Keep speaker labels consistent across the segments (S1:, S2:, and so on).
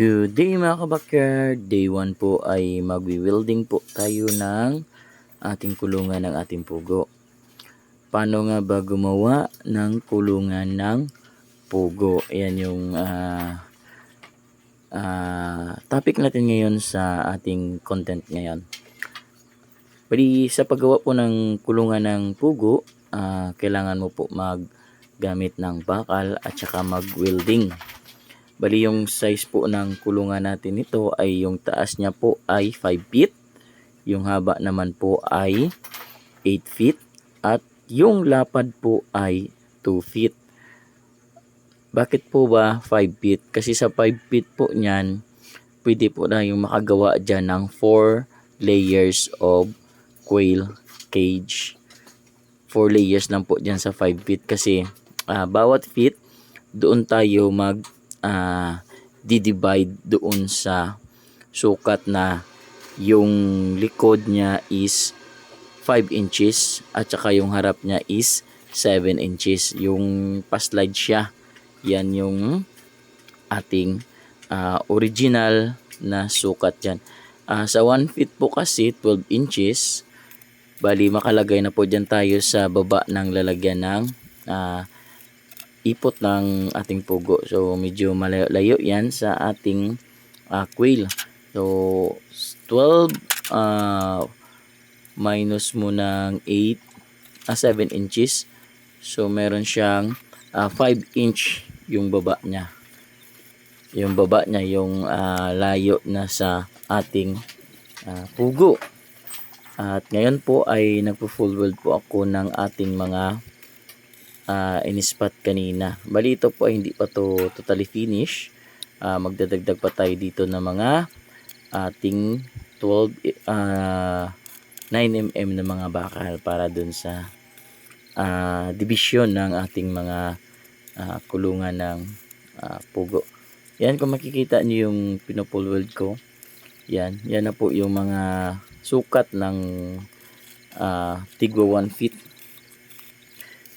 S1: Good day mga kabakyard. Day 1 po ay magwi-welding po tayo ng ating kulungan ng ating pugo. Paano nga ba gumawa ng kulungan ng pugo? Ayan yung ah, ah, topic natin ngayon sa ating content ngayon. Bali, sa paggawa po ng kulungan ng pugo, ah, kailangan mo po maggamit ng bakal at saka mag-welding. Bali yung size po ng kulungan natin ito ay yung taas niya po ay 5 feet. Yung haba naman po ay 8 feet. At yung lapad po ay 2 feet. Bakit po ba 5 feet? Kasi sa 5 feet po niyan, pwede po na yung makagawa dyan ng 4 layers of quail cage. 4 layers lang po dyan sa 5 feet kasi ah, bawat feet doon tayo mag ah, di-divide doon sa sukat na yung likod niya is 5 inches at saka yung harap niya is 7 inches. Yung pa-slide siya, yan yung ating ah, original na sukat dyan. Ah, sa 1 feet po kasi 12 inches, bali makalagay na po dyan tayo sa baba ng lalagyan ng ah, ipot ng ating pugo. So medyo malayo-layo yan sa ating ah, quail. So 12 ah, minus mo ng 8 ah, 7 inches. So meron siyang ah, 5 inch yung baba niya. Yung baba niya yung ah, layo na sa ating ah, pugo. At ngayon po ay nagpo-full weld po ako ng ating mga uh, inispat kanina. Bali ito po ay hindi pa to totally finish. Ah, magdadagdag pa tayo dito ng mga ating 12 uh, 9mm na mga bakal para dun sa ah, division ng ating mga ah, kulungan ng ah, pugo. Yan kung makikita niyo yung pinupull weld ko. Yan, yan na po yung mga sukat ng ah, tigwa 1 feet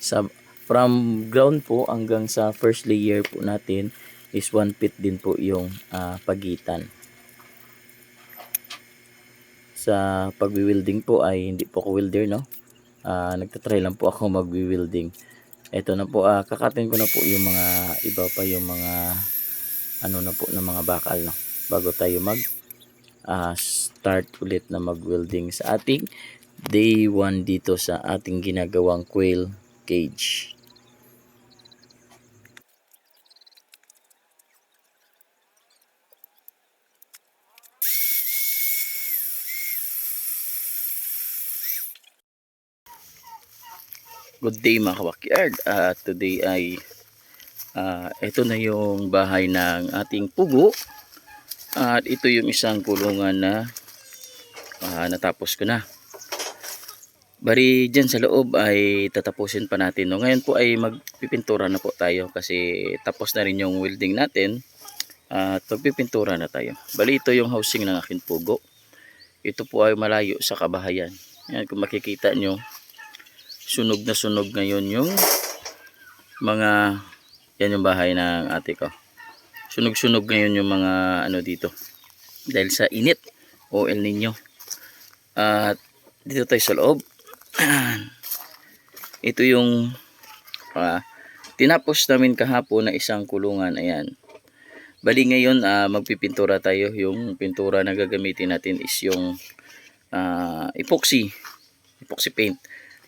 S1: sa from ground po hanggang sa first layer po natin is 1 feet din po yung ah, pagitan. Sa pagwi-welding po ay hindi po ako welder no. Ah, nagtatry lang po ako magwi-welding. Ito na po ah, kakatin ko na po yung mga iba pa yung mga ano na po ng mga bakal no bago tayo mag ah, start ulit na mag-welding sa ating day 1 dito sa ating ginagawang quail cage. Good day mga kabakyard. Ah, today ay ah, ito na yung bahay ng ating pugo. At ito yung isang kulungan na ah, natapos ko na. Bari dyan sa loob ay tatapusin pa natin. No? Ngayon po ay magpipintura na po tayo kasi tapos na rin yung welding natin. At magpipintura na tayo. Bali ito yung housing ng aking pugo. Ito po ay malayo sa kabahayan. Yan kung makikita nyo sunog na sunog ngayon yung mga yan yung bahay ng ate ko. Sunog sunog ngayon yung mga ano dito. Dahil sa init o El Nino at dito tayo sa loob. Ito yung ah, tinapos namin kahapon na isang kulungan. Ayan. Bali ngayon ah, magpipintura tayo. Yung pintura na gagamitin natin is yung ah, epoxy. Epoxy paint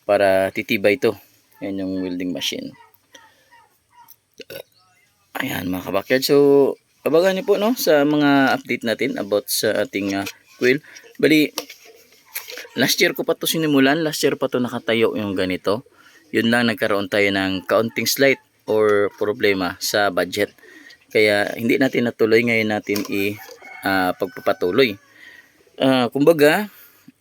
S1: para titibay ito. Yan yung welding machine. Ayan mga kabakyard. So, abangan niyo po no, sa mga update natin about sa ating uh, quill. Bali, last year ko pa to sinimulan. Last year pa to nakatayo yung ganito. Yun lang nagkaroon tayo ng counting slight or problema sa budget. Kaya hindi natin natuloy ngayon natin i uh, pagpapatuloy. Uh, kumbaga,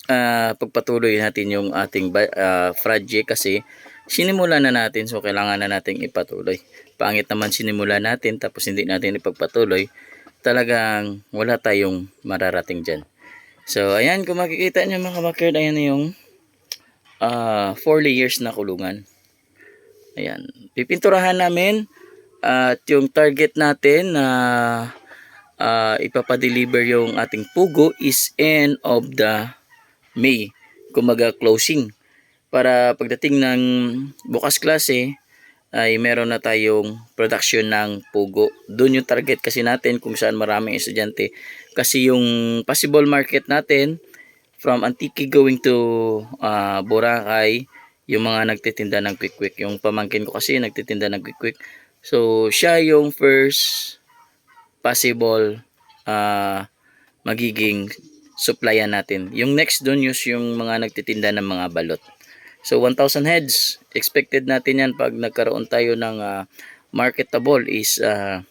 S1: uh, pagpatuloy natin yung ating uh, project kasi sinimulan na natin so kailangan na nating ipatuloy. Pangit naman sinimulan natin tapos hindi natin ipagpatuloy talagang wala tayong mararating dyan. So ayan kung makikita nyo mga kabakerd ayan na yung 4 uh, layers na kulungan. Ayan. Pipinturahan namin at yung target natin na ah, ipapadeliver yung ating pugo is end of the May. Kumaga closing. Para pagdating ng bukas klase, ay meron na tayong production ng pugo. Doon yung target kasi natin kung saan maraming estudyante. Kasi yung possible market natin from Antique going to ah, Boracay, yung mga nagtitinda ng quick quick. Yung pamangkin ko kasi nagtitinda ng quick quick. So, siya yung first possible ah, magiging supplyan natin. Yung next doon yung, yung mga nagtitinda ng mga balot. So 1,000 heads, expected natin yan pag nagkaroon tayo ng ah, marketable is ah,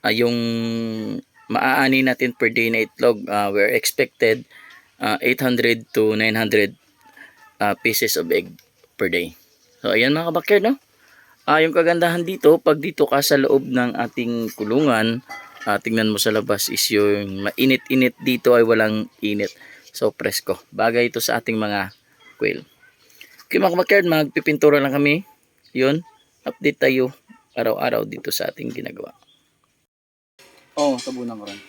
S1: ah, yung maaani natin per day na itlog. ah, we're expected ah, 800 to 900 ah, pieces of egg per day. So ayan mga kabakyard no. Ah, yung kagandahan dito, pag dito ka sa loob ng ating kulungan, ah, tingnan mo sa labas is yung mainit-init dito ay walang init. So presko. Bagay ito sa ating mga quail. Okay mga kabakyard, magpipintura lang kami. Yun, update tayo araw-araw dito sa ating ginagawa. Oo, oh, tabunan ko rin.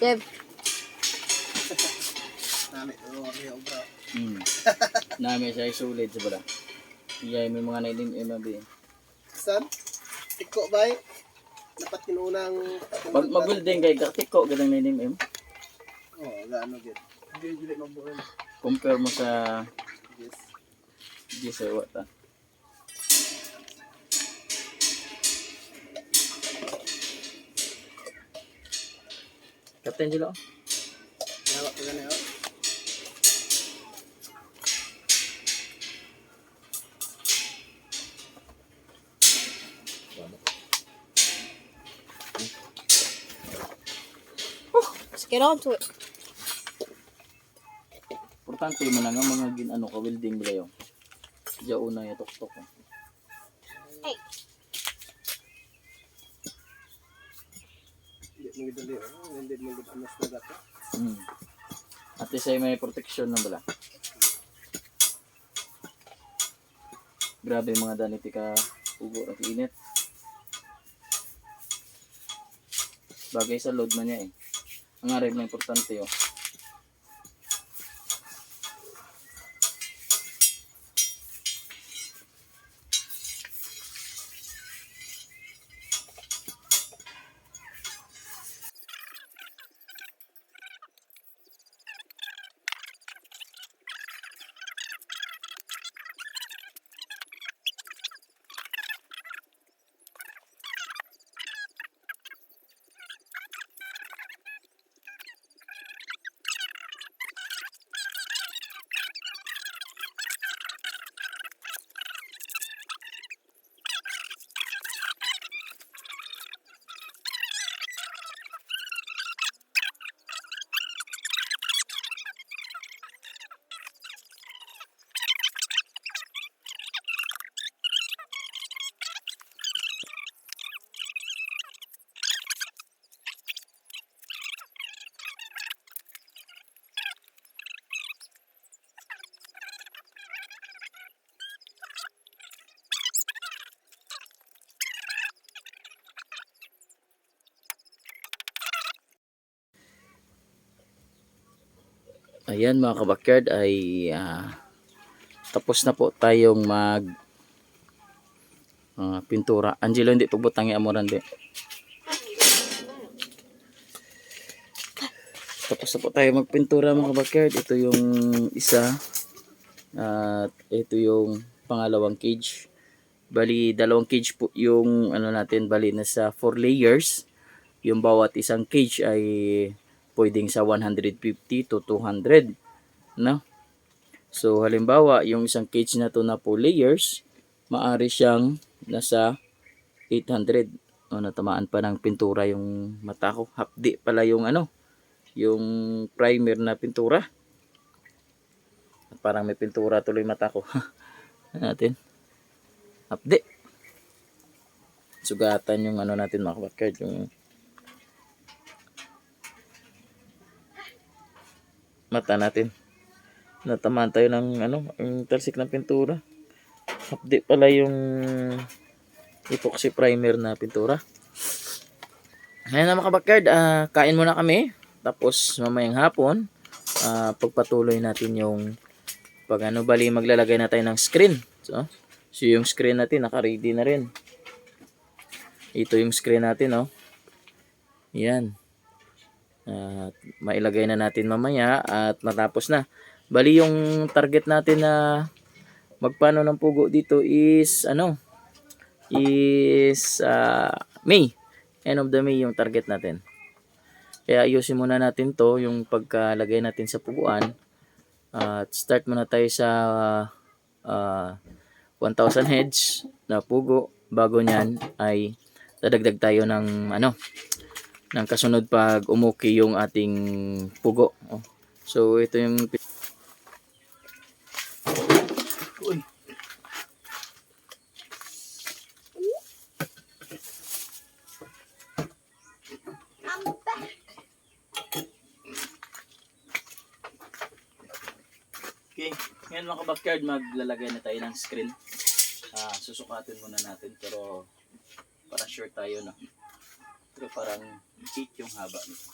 S2: Chef,
S3: Nami, tulungan bro.
S1: Hmm. Nami siya sulit sa bala. Iyay may mga nailim MB.
S3: San? Tiko ba eh? Dapat kinunang...
S1: Mag mag-building kay Kartiko gadang nailim M.
S3: Oo, oh, gaano gid. Hindi gid mabuhay.
S1: Compare mo sa
S3: Yes.
S1: Yes, sir, what ah. Captain Jilo.
S3: Nawa ko gani
S2: get on to it.
S1: Importante mo na nga mga gin ano ka welding bala yung. Diya una yung tok-tok. oh.
S2: Hey.
S1: Hmm. At least ay may protection na bala. Grabe mga daniti ka ugo at init. Bagay sa load man niya eh. Ang aray na importante oh. Ayan mga kabakyard ay ah, tapos na po tayong mag ah, pintura. Angelo hindi pagbutang yung amoran di. Tapos na po tayo magpintura mga kabakyard. Ito yung isa. At ito yung pangalawang cage. Bali, dalawang cage po yung ano natin. Bali, nasa 4 layers. Yung bawat isang cage ay pwedeng sa 150 to 200 no? So halimbawa yung isang cage na to na 4 layers maari siyang nasa 800 o natamaan pa ng pintura yung mata ko. Hapdi pala yung ano yung primer na pintura. Parang may pintura tuloy mata ko. Ano natin? Hapdi. Sugatan yung ano natin mga kabakyard yung mata natin. Natamaan tayo ng ano, yung talsik ng pintura. Hapdi pala yung epoxy primer na pintura. Ngayon na mga backyard, ah, kain muna kami. Tapos mamayang hapon, ah, pagpatuloy natin yung pag ano bali maglalagay na tayo ng screen. So, so yung screen natin naka-ready na rin. Ito yung screen natin, oh. Yan. At mailagay na natin mamaya at matapos na. Bali yung target natin na magpano ng pugo dito is ano is ah, May. End of the May yung target natin. Kaya ayusin muna natin to yung pagkalagay natin sa puguan. At start muna tayo sa ah, 1,000 heads na pugo. Bago niyan ay dadagdag tayo ng ano ng kasunod pag umuki yung ating pugo. Oh. So ito yung Uy. Okay, ngayon mga backyard maglalagay na tayo ng screen. Ah, susukatin muna natin pero para sure tayo na. Pero parang 8 yung haba nito.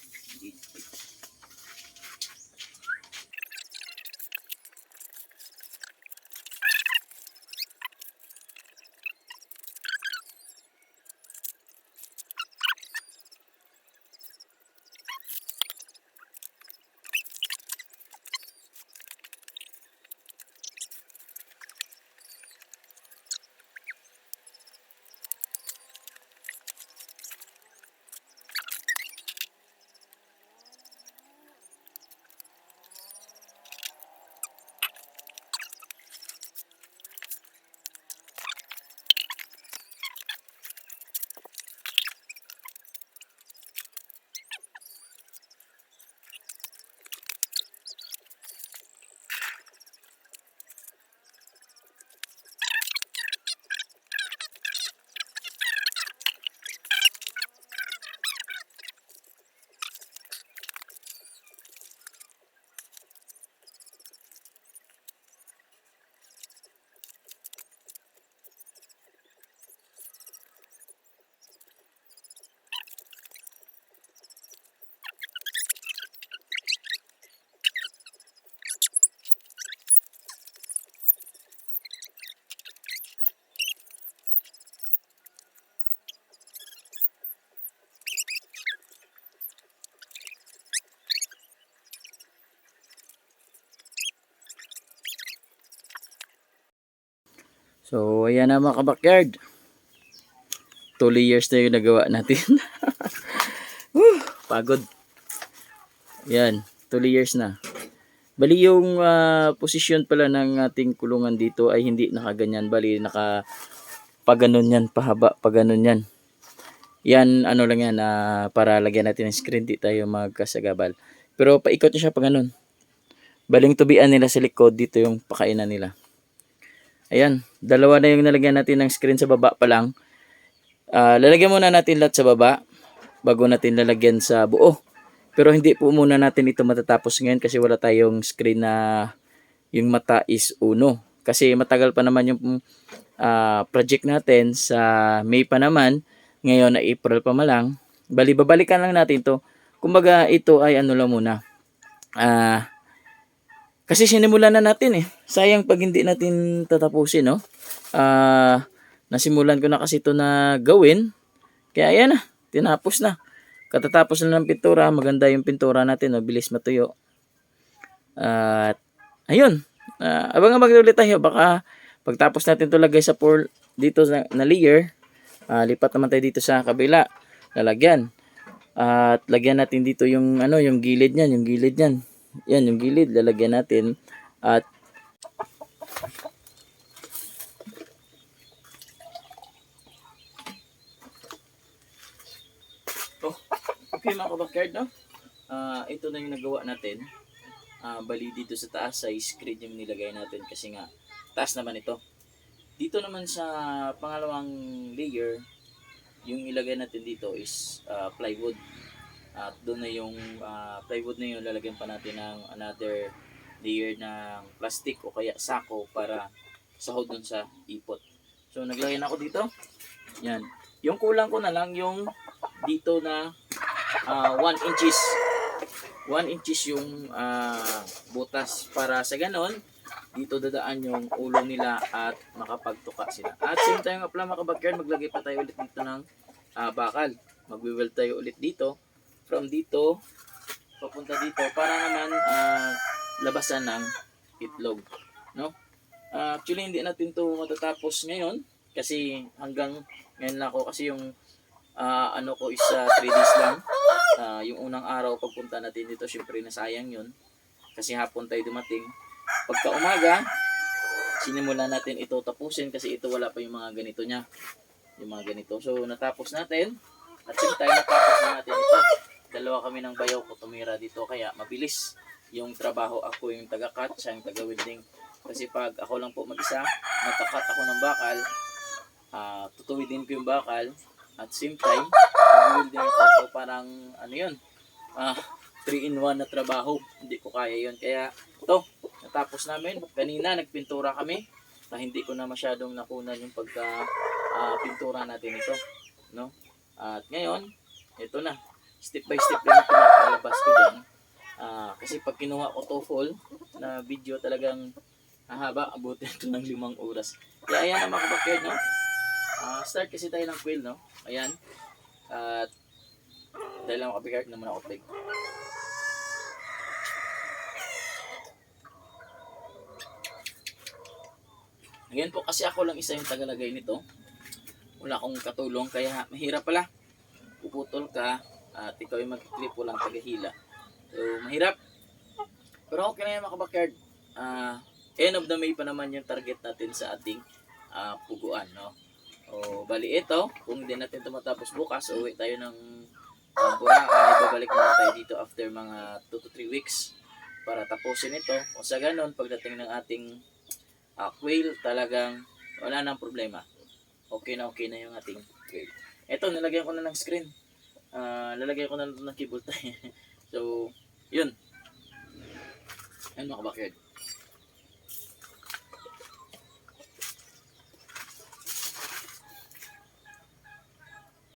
S1: So, ayan na mga kabakyard. 2 layers na yung nagawa natin. Whew, pagod. Yan, 2 layers na. Bali yung ah, posisyon pala ng ating kulungan dito ay hindi nakaganyan. Bali naka paganon yan, pahaba, paganon yan. Yan, ano lang yan, ah, para lagyan natin ng screen, di tayo magkasagabal. Pero paikot niya siya pa ganun. Baling tubian nila sa likod, dito yung pakainan nila. Ayan, dalawa na yung nalagyan natin ng screen sa baba pa lang. Ah, lalagyan muna natin lahat sa baba bago natin lalagyan sa buo. Pero hindi po muna natin ito matatapos ngayon kasi wala tayong screen na yung mata is uno. Kasi matagal pa naman yung ah, project natin sa May pa naman. Ngayon na April pa malang. Bali, babalikan lang natin to. Kumbaga ito ay ano lang muna. Ah, kasi sinimulan na natin eh. Sayang pag hindi natin tatapusin, no? Ah, nasimulan ko na kasi ito na gawin. Kaya ayan na, tinapos na. Katatapos na ng pintura, maganda yung pintura natin, no? bilis matuyo. At ayun, Ah, abang-abang ulit tayo. Baka pagtapos natin ito lagay sa pour dito na, na layer, ah, lipat naman tayo dito sa kabila. Lalagyan. At lagyan natin dito yung ano, yung gilid niyan, yung gilid niyan. Yan, yung gilid, lalagyan natin. At Oh, okay mga kabakyard, no? Ah, ito na yung nagawa natin. Ah, bali dito sa taas ay screen yung nilagay natin kasi nga taas naman ito. Dito naman sa pangalawang layer, yung ilagay natin dito is ah, plywood. At doon na yung ah, plywood na yun, lalagyan pa natin ng another layer ng plastic o kaya sako para sahod dun sa ipot. So naglagay na ako dito. Yan. Yung kulang ko na lang yung dito na 1 inches 1 inches yung ah, butas para sa ganon dito dadaan yung ulo nila at makapagtuka sila. At same time nga pala mga kabakyan, maglagay pa tayo ulit dito ng ah, bakal. Magwi-weld tayo ulit dito. From dito, papunta dito para naman ah, labasan ng itlog. No? Ah, actually, hindi natin to matatapos ngayon kasi hanggang ngayon lang ako kasi yung ah, ano ko is 3 days lang. Ah, yung unang araw pagpunta natin dito, syempre nasayang yun. Kasi hapon tayo dumating. Pagka umaga, sinimulan natin ito tapusin kasi ito wala pa yung mga ganito niya. Yung mga ganito. So, natapos natin. At same time, natapos na natin ito. Dalawa kami ng bayaw ko tumira dito kaya mabilis yung trabaho. Ako yung taga-cut, siya yung taga-welding. Kasi pag ako lang po mag-isa, magka-cut ako ng bakal, ah tutuwidin ko yung bakal, at same time, mag-welding ako. So, parang, ano yun, ah 3-in-1 na trabaho. Hindi ko kaya yun. Kaya, ito, natapos namin. Kanina, nagpintura kami. Na hindi ko na masyadong nakunan yung pagka ah, pintura natin ito. No? At ngayon, ito na. Step by step lang pinapalabas ko dyan. Ah, kasi pag kinuha ko to full na video talagang hahaba. Abutin ito ng limang oras. Kaya ayan na mga kabakyan, no? Ah, start kasi tayo ng quill, no? Ayan. At dahil lang makabigay naman ako peg. Ngayon po kasi ako lang isa yung tagalagay nito. Wala akong katulong kaya mahirap pala. Puputol ka at ikaw yung mag-clip lang tagahila. So mahirap. Pero okay na yan mga. Ah, end of the May pa naman yung target natin sa ating ah, puguan. No? O bali ito, kung hindi natin ito matapos bukas, uwi tayo ng uh, Boracay. Babalik naman tayo dito after mga 2 to 3 weeks para tapusin ito. O sa ganun, pagdating ng ating uh, quail, talagang wala nang problema. Okay na okay na yung ating quail. Ito, nilagyan ko na ng screen. Ah, lalagyan ko na ng cable tie. so, yun. Ayun mga kabakard.